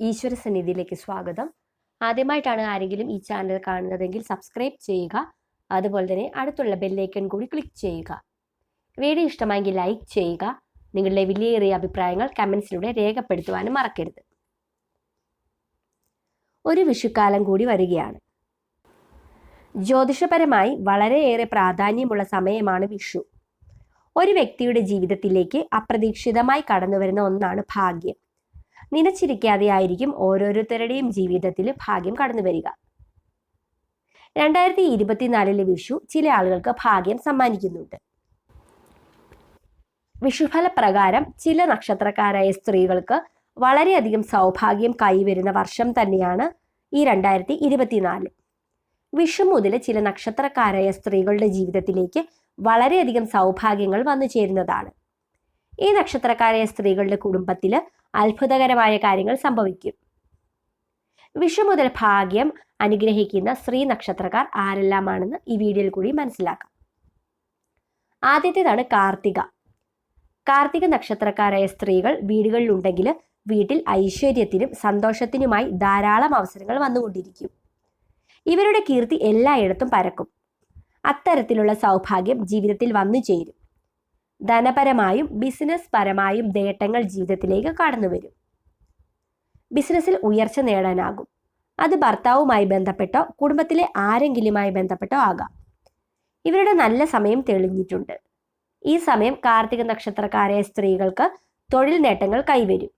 ഈശ്വര സന്നിധിയിലേക്ക് സ്വാഗതം. ആദ്യമായിട്ടാണ് ആരെങ്കിലും ഈ ചാനൽ കാണുന്നതെങ്കിൽ സബ്സ്ക്രൈബ് ചെയ്യുക. അതുപോലെ തന്നെ അടുത്തുള്ള ബെല്ലൈക്കൺ കൂടി ക്ലിക്ക് ചെയ്യുക. വീഡിയോ ഇഷ്ടമായെങ്കിൽ ലൈക്ക് ചെയ്യുക. നിങ്ങളുടെ വിലയേറിയ അഭിപ്രായങ്ങൾ കമൻസിലൂടെ രേഖപ്പെടുത്തുവാനും മറക്കരുത്. ഒരു വിഷുക്കാലം കൂടി വരികയാണ്. ജ്യോതിഷപരമായി വളരെയേറെ പ്രാധാന്യമുള്ള സമയമാണ് വിഷു. ഒരു വ്യക്തിയുടെ ജീവിതത്തിലേക്ക് അപ്രതീക്ഷിതമായി കടന്നുവരുന്ന ഒന്നാണ് ഭാഗ്യം. നനച്ചിരിക്കാതെ ആയിരിക്കും ഓരോരുത്തരുടെയും ജീവിതത്തിൽ ഭാഗ്യം കടന്നു വരിക. രണ്ടായിരത്തി ഇരുപത്തിനാലിലെ വിഷു ചില ആളുകൾക്ക് ഭാഗ്യം സമ്മാനിക്കുന്നുണ്ട്. വിഷുഫല പ്രകാരം ചില നക്ഷത്രക്കാരായ സ്ത്രീകൾക്ക് വളരെയധികം സൗഭാഗ്യം കൈവരുന്ന വർഷം തന്നെയാണ് ഈ രണ്ടായിരത്തി ഇരുപത്തിനാല്. വിഷു മുതൽ ചില നക്ഷത്രക്കാരായ സ്ത്രീകളുടെ ജീവിതത്തിലേക്ക് വളരെയധികം സൗഭാഗ്യങ്ങൾ വന്നു ചേരുന്നതാണ് ഈ നക്ഷത്രക്കാരായ സ്ത്രീകളുടെ കുടുംബത്തിൽ അത്ഭുതകരമായ കാര്യങ്ങൾ സംഭവിക്കും. വിഷു മുതൽ ഭാഗ്യം അനുഗ്രഹിക്കുന്ന സ്ത്രീ നക്ഷത്രക്കാർ ആരെല്ലാമാണെന്ന് ഈ വീഡിയോയിൽ കൂടി മനസ്സിലാക്കാം. ആദ്യത്തേതാണ് കാർത്തിക. കാർത്തിക നക്ഷത്രക്കാരായ സ്ത്രീകൾ വീടുകളിലുണ്ടെങ്കിൽ വീട്ടിൽ ഐശ്വര്യത്തിനും സന്തോഷത്തിനുമായി ധാരാളം അവസരങ്ങൾ വന്നുകൊണ്ടിരിക്കും. ഇവരുടെ കീർത്തി എല്ലായിടത്തും പരക്കും. അത്തരത്തിലുള്ള സൗഭാഗ്യം ജീവിതത്തിൽ വന്നു ചേരും. ധനപരമായും ബിസിനസ് പരമായും നേട്ടങ്ങൾ ജീവിതത്തിലേക്ക് കടന്നു വരും. ബിസിനസ്സിൽ ഉയർച്ച നേടാനാകും. അത് ഭർത്താവുമായി ബന്ധപ്പെട്ടോ കുടുംബത്തിലെ ആരെങ്കിലുമായി ബന്ധപ്പെട്ടോ ആകാം. ഇവരുടെ നല്ല സമയം തെളിഞ്ഞിട്ടുണ്ട്. ഈ സമയം കാർത്തിക നക്ഷത്രക്കാരായ സ്ത്രീകൾക്ക് തൊഴിൽ നേട്ടങ്ങൾ കൈവരും.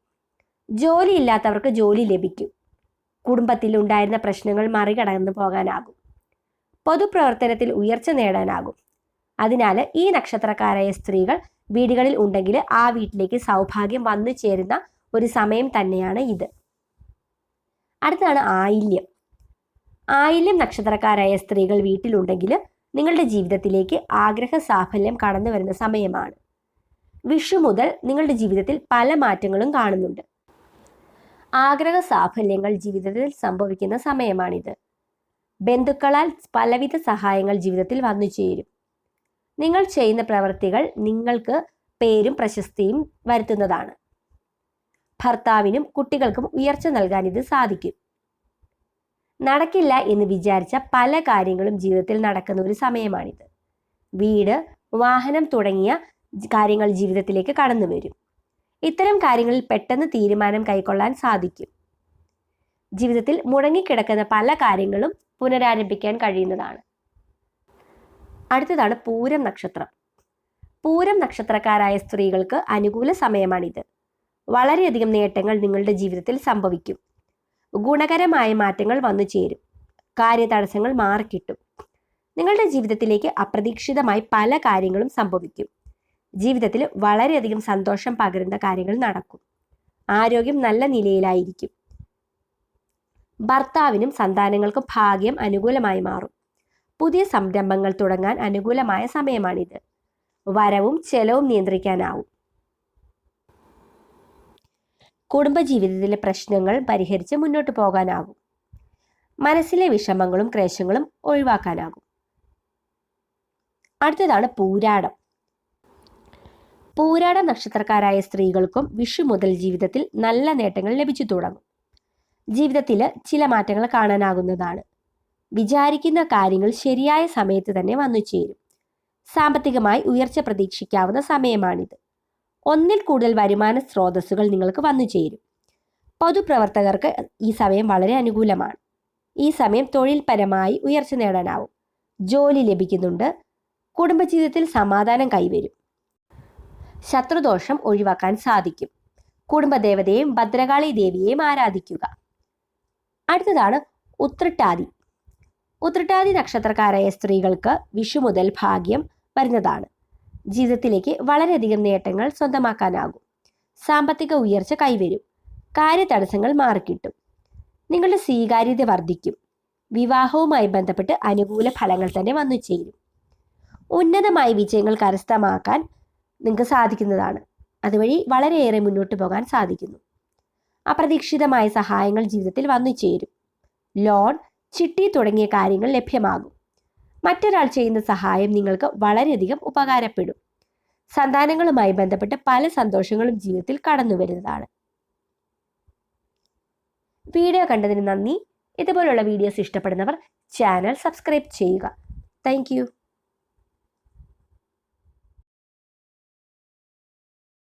ജോലി ഇല്ലാത്തവർക്ക് ജോലി ലഭിക്കും. കുടുംബത്തിൽ ഉണ്ടായിരുന്ന പ്രശ്നങ്ങൾ മറികടന്നു പോകാനാകും. പൊതുപ്രവർത്തനത്തിൽ ഉയർച്ച നേടാനാകും. അതിനാൽ ഈ നക്ഷത്രക്കാരായ സ്ത്രീകൾ വീടുകളിൽ ഉണ്ടെങ്കിൽ ആ വീട്ടിലേക്ക് സൗഭാഗ്യം വന്നു ചേരുന്ന ഒരു സമയം തന്നെയാണ് ഇത്. അടുത്താണ് ആയില്യം. ആയില്യം നക്ഷത്രക്കാരായ സ്ത്രീകൾ വീട്ടിലുണ്ടെങ്കിൽ നിങ്ങളുടെ ജീവിതത്തിലേക്ക് ആഗ്രഹ സാഫല്യം കടന്നു വരുന്ന സമയമാണ്. വിഷു മുതൽ നിങ്ങളുടെ ജീവിതത്തിൽ പല മാറ്റങ്ങളും കാണുന്നുണ്ട്. ആഗ്രഹ സാഫല്യങ്ങൾ ജീവിതത്തിൽ സംഭവിക്കുന്ന സമയമാണിത്. ബന്ധുക്കളാൽ പലവിധ സഹായങ്ങൾ ജീവിതത്തിൽ വന്നു ചേരും. നിങ്ങൾ ചെയ്യുന്ന പ്രവൃത്തികൾ നിങ്ങൾക്ക് പേരും പ്രശസ്തിയും വരുത്തുന്നതാണ്. ഭർത്താവിനും കുട്ടികൾക്കും ഉയർച്ച നൽകാൻ ഇത് സാധിക്കും. നടക്കില്ല എന്ന് വിചാരിച്ച പല കാര്യങ്ങളും ജീവിതത്തിൽ നടക്കുന്ന ഒരു സമയമാണിത്. വീട് വാഹനം തുടങ്ങിയ കാര്യങ്ങൾ ജീവിതത്തിലേക്ക് കടന്നു വരും. ഇത്തരം കാര്യങ്ങളിൽ പെട്ടെന്ന് തീരുമാനം കൈക്കൊള്ളാൻ സാധിക്കും. ജീവിതത്തിൽ മുടങ്ങിക്കിടക്കുന്ന പല കാര്യങ്ങളും പുനരാരംഭിക്കാൻ കഴിയുന്നതാണ്. അടുത്തതാണ് പൂരം നക്ഷത്രം. പൂരം നക്ഷത്രക്കാരായ സ്ത്രീകൾക്ക് അനുകൂല സമയമാണിത്. വളരെയധികം നേട്ടങ്ങൾ നിങ്ങളുടെ ജീവിതത്തിൽ സംഭവിക്കും. ഗുണകരമായ മാറ്റങ്ങൾ വന്നു ചേരും. കാര്യതടസ്സങ്ങൾ മാറിക്കിട്ടും. നിങ്ങളുടെ ജീവിതത്തിലേക്ക് അപ്രതീക്ഷിതമായി പല കാര്യങ്ങളും സംഭവിക്കും. ജീവിതത്തിൽ വളരെയധികം സന്തോഷം പകരുന്ന കാര്യങ്ങൾ നടക്കും. ആരോഗ്യം നല്ല നിലയിലായിരിക്കും. ഭർത്താവിനും സന്താനങ്ങൾക്കും ഭാഗ്യം അനുകൂലമായി മാറും. പുതിയ സംരംഭങ്ങൾ തുടങ്ങാൻ അനുകൂലമായ സമയമാണിത്. വരവും ചെലവും നിയന്ത്രിക്കാനാവും. കുടുംബജീവിതത്തിലെ പ്രശ്നങ്ങൾ പരിഹരിച്ച് മുന്നോട്ട് പോകാനാകും മനസ്സിലെ വിഷമങ്ങളും ക്ലേശങ്ങളും ഒഴിവാക്കാനാകും. അടുത്തതാണ് പൂരാടം. പൂരാട നക്ഷത്രക്കാരായ സ്ത്രീകൾക്കും വിഷു മുതൽ ജീവിതത്തിൽ നല്ല നേട്ടങ്ങൾ ലഭിച്ചു തുടങ്ങും. ജീവിതത്തിൽ ചില മാറ്റങ്ങൾ കാണാനാകുന്നതാണ്. വിചാരിക്കുന്ന കാര്യങ്ങൾ ശരിയായ സമയത്ത് തന്നെ വന്നു ചേരും. സാമ്പത്തികമായി ഉയർച്ച പ്രതീക്ഷിക്കാവുന്ന സമയമാണിത്. ഒന്നിൽ കൂടുതൽ വരുമാന സ്രോതസ്സുകൾ നിങ്ങൾക്ക് വന്നു ചേരും. പൊതുപ്രവർത്തകർക്ക് ഈ സമയം വളരെ അനുകൂലമാണ്. ഈ സമയം തൊഴിൽപരമായി ഉയർച്ച നേടാനാവും. ജോലി ലഭിക്കുന്നുണ്ട്. കുടുംബജീവിതത്തിൽ സമാധാനം കൈവരും. ശത്രുദോഷം ഒഴിവാക്കാൻ സാധിക്കും. കുടുംബദേവതയെയും ഭദ്രകാളി ദേവിയെയും ആരാധിക്കുക. അടുത്തതാണ് ഉത്രട്ടാതി. ഉത്രട്ടാതി നക്ഷത്രക്കാരായ സ്ത്രീകൾക്ക് വിഷു മുതൽ ഭാഗ്യം വരുന്നതാണ്. ജീവിതത്തിലേക്ക് വളരെയധികം നേട്ടങ്ങൾ സ്വന്തമാക്കാനാകും. സാമ്പത്തിക ഉയർച്ച കൈവരും. കാര്യതടസ്സങ്ങൾ മാറിക്കിട്ടും. നിങ്ങളുടെ സ്വീകാര്യത വർദ്ധിക്കും. വിവാഹവുമായി ബന്ധപ്പെട്ട് അനുകൂല ഫലങ്ങൾ തന്നെ വന്നു ചേരും. ഉന്നതമായ വിജയങ്ങൾ കരസ്ഥമാക്കാൻ നിങ്ങൾക്ക് സാധിക്കുന്നതാണ്. അതുവഴി വളരെയേറെ മുന്നോട്ട് പോകാൻ സാധിക്കുന്നു. അപ്രതീക്ഷിതമായ സഹായങ്ങൾ ജീവിതത്തിൽ വന്നു ചേരും. ലോൺ ചിട്ടി തുടങ്ങിയ കാര്യങ്ങൾ ലഭ്യമാകും. മറ്റൊരാൾ ചെയ്യുന്ന സഹായം നിങ്ങൾക്ക് വളരെയധികം ഉപകാരപ്പെടും. സന്താനങ്ങളുമായി ബന്ധപ്പെട്ട് പല സന്തോഷങ്ങളും ജീവിതത്തിൽ കടന്നു വരുന്നതാണ്. വീഡിയോ കണ്ടതിന് നന്ദി. ഇതുപോലുള്ള വീഡിയോസ് ഇഷ്ടപ്പെടുന്നവർ ചാനൽ സബ്സ്ക്രൈബ് ചെയ്യുക. താങ്ക്